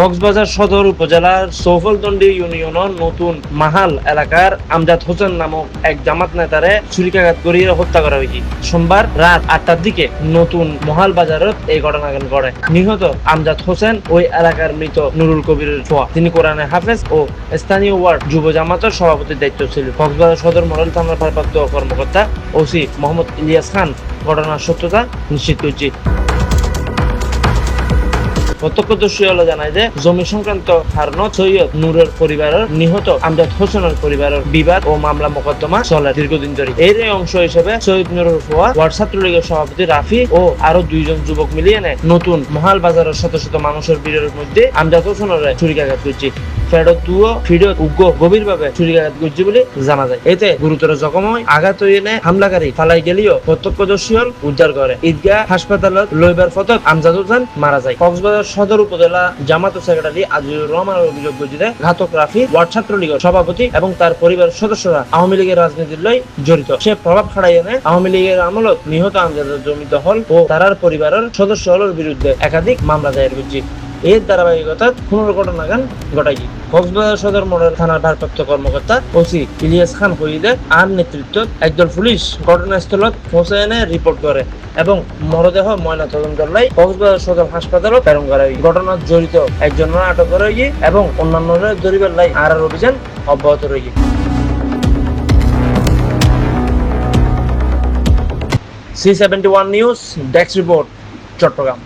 কক্সবাজার সদর উপজেলার সৌফলদন্ডি ইউনিয়নের নতুন মাহাল এলাকার আমজাদ হোসেন নামক এক জামাত নেতারে ছুরিকাঘাত করিয়ে হত্যা করা হয়েছে। সোমবার রাত আটটার দিকে নতুন মহাল বাজারত এই ঘটনা ঘটে। নিহত আমজাদ হোসেন ওই এলাকার মৃত নুরুল কবিরের ছোঁয়া। তিনি কোরআনে হাফেজ ও স্থানীয় ওয়ার্ড যুব জামাতের সভাপতির দায়িত্ব ছিল কক্সবাজার সদর মডেল থানার ভারপ্রাপ্ত কর্মকর্তা ওসি মোহাম্মদ ইলিয়াস খান ঘটনার সত্যতা নিশ্চিত করেছি। প্রত্যক্ষদর্শী হলো জানায় যে, জমি সংক্রান্ত কারণত সৈয়দ নূরের পরিবারের নিহত আমজাদ হোসেনের পরিবারের বিবাদ ও মামলা মোকদ্দমা চলে দীর্ঘদিন ধরে। এর অংশ হিসেবে সৈয়দ নুরুল ফুয়া ওয়ার্ড ছাত্রলীগের সভাপতি রাফি ও আরও দুইজন যুবক মিলিয়ে নেয়। নতুন মহাল বাজারের শত শত মানুষের ভিড়ের মধ্যে আমজাদ হোসেনের ছুরিকাঘাত করছে ফেরত দুও ফিরত উগ্র, গভীরভাবে ছুরিকাঘাত করছে বলে জানা যায়। এতে গুরুতর জখম হয়, আঘাত নেয় হামলাকারী ফালাই গেলেও প্রত্যক্ষদর্শী হল উদ্ধার করে। ঈদগাহ হাসপাতালত লইবার পথত আমজাদ হোসেন মারা যায়। কক্সবাজার সদর উপজেলা জামাত সেক্রেটারি আজিজুর রহমানের অভিযোগ যে ঘাতক রাফি, ওয়ার্ড ছাত্রলীগের সভাপতি এবং তার পরিবারের সদস্যরা আওয়ামী লীগের রাজনীতির লই জড়িত। সে প্রভাব খাড়াই এনে আওয়ামী লীগের আমলত নিহত আমজাদের জমিত হল ও তারার পরিবারের সদস্য হলের বিরুদ্ধে একাধিক মামলা দায়ের করছে। এর ধারাবাহিকতা পুনর্ঘটনাগান ঘটাইছে কক্সবাজার সদর মডেল থানার ভারপ্রাপ্ত কর্মকর্তা ওসি ইলিয়াস খান হইদে আর নেতৃত্বত একদল পুলিশ ঘটনাস্থলত পৌঁছে এনে রিপোর্ট করে এবং মরদেহ ময়না তদন্ত লাই কক্সবাজার সদর হাসপাতালত প্রেরণ করা হয় ঘটনার জড়িত একজনের আটক করা হয়েছে এবং অন্যান্য দরিবার লাই আর অভিযান অব্যাহত রয়েছে C seventy one news desk report, Chittagong.